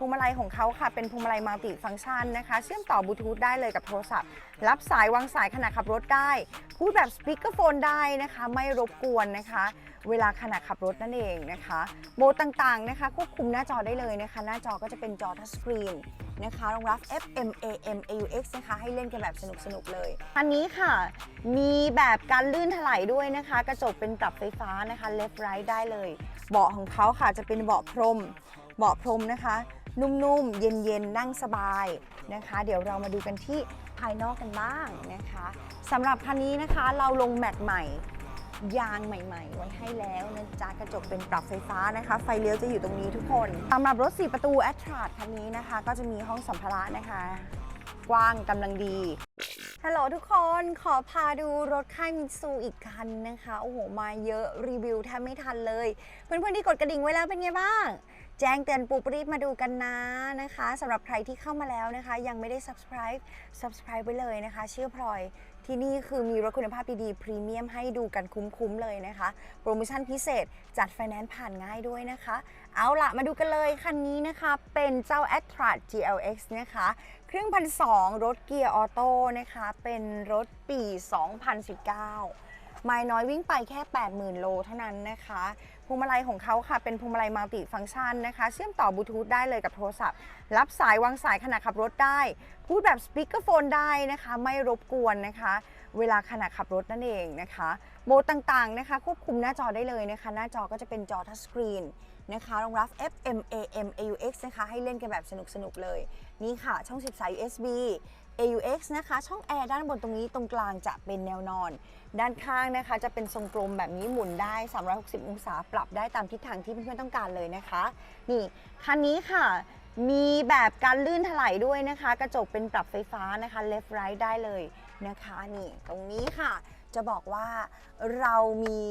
พวงมาลัยของเขาค่ะเป็นพวงมาลัยมัลติฟังก์ชันนะคะเชื่อมต่อบลูทูธได้เลยกับโทรศัพท์ รับสายวางสายขณะขับรถได้ พูดแบบสปีกเกอร์โฟนได้นะคะ ไม่รบกวนนะคะ เวลาขณะขับรถนั่นเองนะคะโหมดต่างๆนะคะ ควบคุมหน้าจอได้เลยนะคะ หน้าจอก็จะเป็นจอทัชสกรีนนะคะรองรับ FM AM AUX นะคะ ให้เล่นกันแบบสนุกๆเลย อันนี้ค่ะ มีแบบการลื่นถลายด้วยนะคะ กระจกเป็นปรับไฟฟ้านะคะ left right ได้เลย เบาะของเขาค่ะจะเป็นเบาะพรม เบาะพรมนะคะ นุ่มๆ เย็นๆ นั่งสบายนะคะ เดี๋ยวเรามาดูกันที่ภายนอกกันบ้างนะคะสำหรับคันนี้นะคะเราลงแม็กใหม่ยางใหม่ ๆ ไว้ให้แล้วนะจ๊ะกระจกเป็นปรับไฟฟ้านะคะ ไฟเลี้ยวจะอยู่ตรงนี้ทุกคนสำหรับรถ 4 ประตู a t t r a คันนี้นะคะ ก็จะมีห้องสัมภาระนะคะ กว้างกำลังดี ฮัลโหลทุกคนขอพาดูรถค่ายมิตซูอีกคันนะคะ โอ้โห มาเยอะรีวิวแทบไม่ทันเลย เพื่อนๆที่กดกระดิ่งไว้แล้วเป็นไงบ้าง แจ้งเตือนปุ๊บรีบมาดูกันนะนะคะสำหรับใครที่เข้ามาแล้วนะคะ ยังไม่ได้ subscribe subscribe ไว้เลยนะคะ ชื่อพลอยที่นี่คือมีรถคุณภาพดีๆ พรีเมียมให้ดูกันคุ้มๆเลยนะคะ โปรโมชั่นพิเศษจัดไฟแนนซ์ผ่านง่ายด้วยนะคะ เอาละมาดูกันเลยคันนี้นะคะ เป็นเจ้า a t t r a GLX นะคะ เครื่องพันสองรถเกียร์ออโต้นะคะ เป็นรถปี 2019 ไม้น้อยวิ่งไปแค่ 80,000 โลเท่านั้นนะคะ พวงมาลัยของเขาค่ะเป็นพวงมาลัยมัลติฟังก์ชันนะคะเชื่อมต่อบลูทูธได้เลยกับโทรศัพท์ รับสายวางสายขณะขับรถได้ พูดแบบสปีกเกอร์โฟนได้นะคะ ไม่รบกวนนะคะ เวลาขณะขับรถนั่นเองนะคะโหมดต่างๆนะคะ ควบคุมหน้าจอได้เลยนะคะ หน้าจอก็จะเป็นจอทัชสกรีนนะคะรองรับ FM AM AUX นะคะ ให้เล่นกันแบบสนุกๆเลย นี่ค่ะ ช่อง10สาย USB AUX นะคะ ช่องแอร์ด้านบนตรงนี้ตรงกลางจะเป็นแนวนอน ด้านข้างนะคะ จะเป็นทรงกลมแบบนี้หมุนได้ 360 องศาปรับได้ตามทิศทางที่เพื่อนๆต้องการเลยนะคะ นี่คันนี้ค่ะมีแบบการลื่นถลายด้วยนะคะ กระจกเป็นปรับไฟฟ้านะคะ left right ได้เลยนะคะ นี่ตรงนี้ค่ะ จะบอกว่าเรามี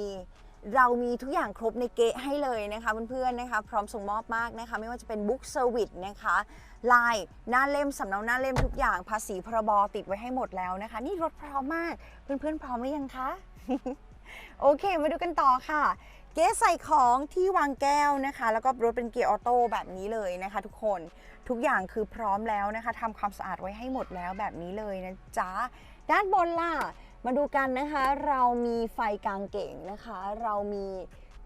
เรามีทุกอย่างครบในเกะให้เลยนะคะเพื่อนๆนะคะพร้อมส่งมอบมากนะคะไม่ว่าจะเป็นบุ๊กเซอร์วิสนะคะลายหน้าเล่มสำเนาหน้าเล่มทุกอย่างภาษีพรบติดไว้ให้หมดแล้วนะคะ นี่รถพร้อมมากเพื่อนๆพร้อมหรือยังคะโอเคมาดูกันต่อค่ะ เก๊ใส่ของที่วางแก้วนะคะ แล้วก็รถเป็นเกียร์ออโต้แบบนี้เลยนะคะ ทุกคนทุกอย่างคือพร้อมแล้วนะคะทำความสะอาดไว้ให้หมดแล้วแบบนี้เลยนะจ๊ะด้านบนล่ะ มาดูกันนะคะ เรามีไฟกลางเก่งนะคะ เรามี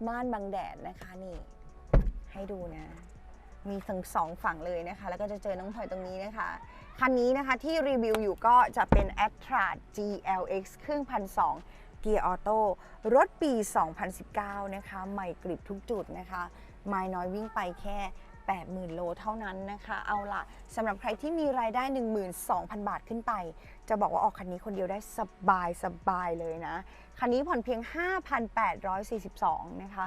ม่านบังแดดนะคะนี่ ให้ดูนะ มีทั้งสองฝั่งเลยนะคะ แล้วก็จะเจอน้องพลอยตรงนี้นะคะ คันนี้นะคะที่รีวิวอยู่ก็จะเป็น a t t r a GLX เครื่องพันสองเกียร์ออโต้รถปี 2019 นะคะ ใหม่กริบทุกจุดนะคะ ไม้น้อยวิ่งไปแค่ 80,000 โลเท่านั้นนะคะ เอาล่ะสำหรับใครที่มีรายได้ 12,000 บาทขึ้นไป จะบอกว่าออกคันนี้คนเดียวได้สบายสบายเลยนะ คันนี้ผ่อนเพียง 5,842 นะคะ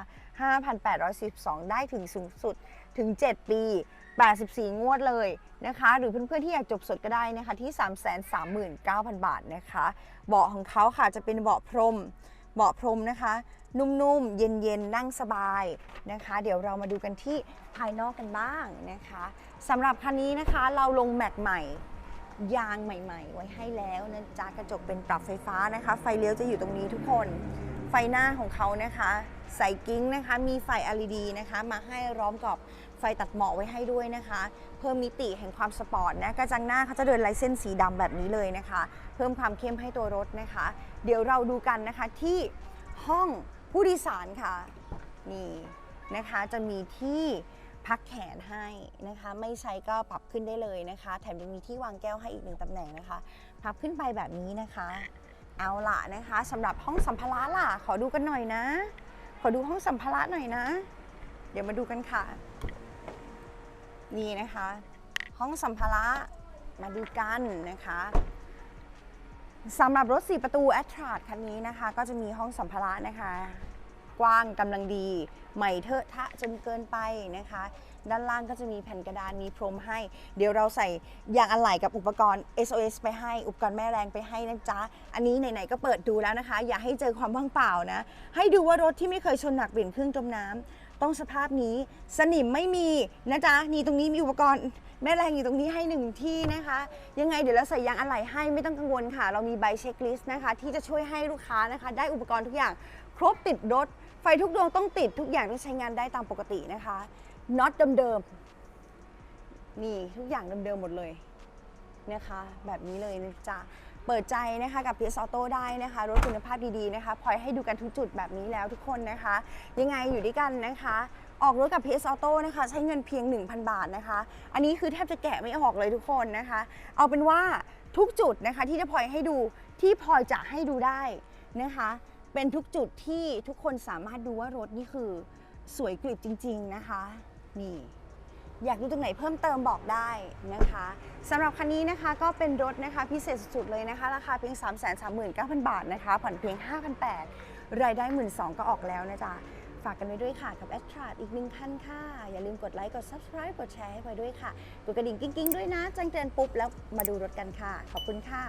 5,842 ได้ถึงสูงสุดถึง 7 ปี 84 งวดเลยนะคะ หรือเพื่อนๆที่อยากจบสดก็ได้นะคะที่ 339,000 บาทนะคะ เบาะของเขาค่ะจะเป็นเบาะพรม เบาะพรมนะคะ นุ่มๆ เย็นๆ นั่งสบายนะคะ เดี๋ยวเรามาดูกันที่ภายนอกกันบ้างนะคะสำหรับคันนี้นะคะเราลงแม็กใหม่ยางใหม่ ๆ ไว้ให้แล้วนะจ๊ะกระจกเป็นปรับไฟฟ้านะคะ ไฟเลี้ยวจะอยู่ตรงนี้ทุกคน ไฟหน้าของเขานะคะ ใส่กิ้งนะคะ มีไฟ LED นะคะ มาให้ร้อมกับ ฟตัดหมอกไว้ให้ด้วยนะคะ เพิ่มมิติแห่งความสปอร์ตนะกระจังหน้าเขาจะเดินลายเส้นสีดำแบบนี้เลยนะคะ เพิ่มความเข้มให้ตัวรถนะคะ เดี๋ยวเราดูกันนะคะที่ห้องผู้โดยสารค่ะนี่นะคะจะมีที่พักแขนให้นะคะ ไม่ใช้ก็ปรับขึ้นได้เลยนะคะ แถมยังมีที่วางแก้วให้อีกหนึ่งตำแหน่งนะคะ พับขึ้นไปแบบนี้นะคะ เอาละนะคะสำหรับห้องสัมภาระล่ะ ขอดูกันหน่อยนะ ขอดูห้องสัมภาระหน่อยนะ เดี๋ยวมาดูกันค่ะ นี่นะคะ ห้องสัมภาระมาดูกันนะคะสำหรับรถ 4 ประตู a t t r a คันนี้นะคะ ก็จะมีห้องสัมภาระนะคะ กว้างกำลังดีใหม่เทอะทะจนเกินไปนะคะ ด้านล่างก็จะมีแผ่นกระดานมีพรมให้ เดี๋ยวเราใส่ยางอะไหล่กับอุปกรณ์ SOS ไปให้ อุปกรณ์แม่แรงไปให้นะจ๊ะ อันนี้ไหนๆก็เปิดดูแล้วนะคะ อย่าให้เจอความว่างเปล่านะ ให้ดูว่ารถที่ไม่เคยชนหนักเปลี่ยนเครื่องจมน้ำ ต้องสภาพนี้สนิมไม่มีนะจ๊ะนี่ตรงนี้มีอุปกรณ์แม่แรงอยู่ตรงนี้ให้หนึ่งที่นะคะ ยังไงเดี๋ยวเราใส่ยางอะไหล่ให้ไม่ต้องกังวลค่ะ เรามีใบเช็คลิสต์นะคะ ที่จะช่วยให้ลูกค้านะคะ ได้อุปกรณ์ทุกอย่างครบติดรถ ไฟทุกดวงต้องติดทุกอย่างต้องใช้งานได้ตามปกตินะคะน็อตเดิมๆนี่ทุกอย่างเดิมๆหมดเลยนะคะ แบบนี้เลยนะจ๊ะ เปิดใจนะคะกับ PS Auto ได้นะคะ รถคุณภาพดีๆนะคะพลอยให้ดูกันทุกจุดแบบนี้แล้วทุกคนนะคะ ยังไงอยู่ด้วยกันนะคะ ออกรถกับ PS Auto นะคะ ใช้เงินเพียง 1,000 บาทนะคะ อันนี้คือแทบจะแกะไม่ออกเลยทุกคนนะคะ เอาเป็นว่าทุกจุดนะคะที่จะพลอยให้ดูที่พลอยจะให้ดูได้นะคะ เป็นทุกจุดที่ทุกคนสามารถดูว่ารถนี่คือสวยกริบจริง ๆนะคะ นี่ อยากดูตรงไหนเพิ่มเติมบอกได้นะคะสำหรับคันนี้นะคะก็เป็นรถนะคะพิเศษสุดๆเลยนะคะ ราคาเพียง 3 3 9 0 0 0 บาทนะคะ ผ่อนเพียง 5,800 รายได้ 1 2 0 0ก็ออกแล้วนะจ๊ะ ฝากกันไว้ด้วยค่ะกับแอดทราดอีกหนึ่งท่านค่ะ อย่าลืมกดไลค์ กด subscribe กดแชร์ให้ไว้ด้วยค่ะ กดกระดิ่งกิ้งๆ ด้วยนะแจ้งเตือนปุ๊บแล้วมาดูรถกันค่ะ ขอบคุณค่ะ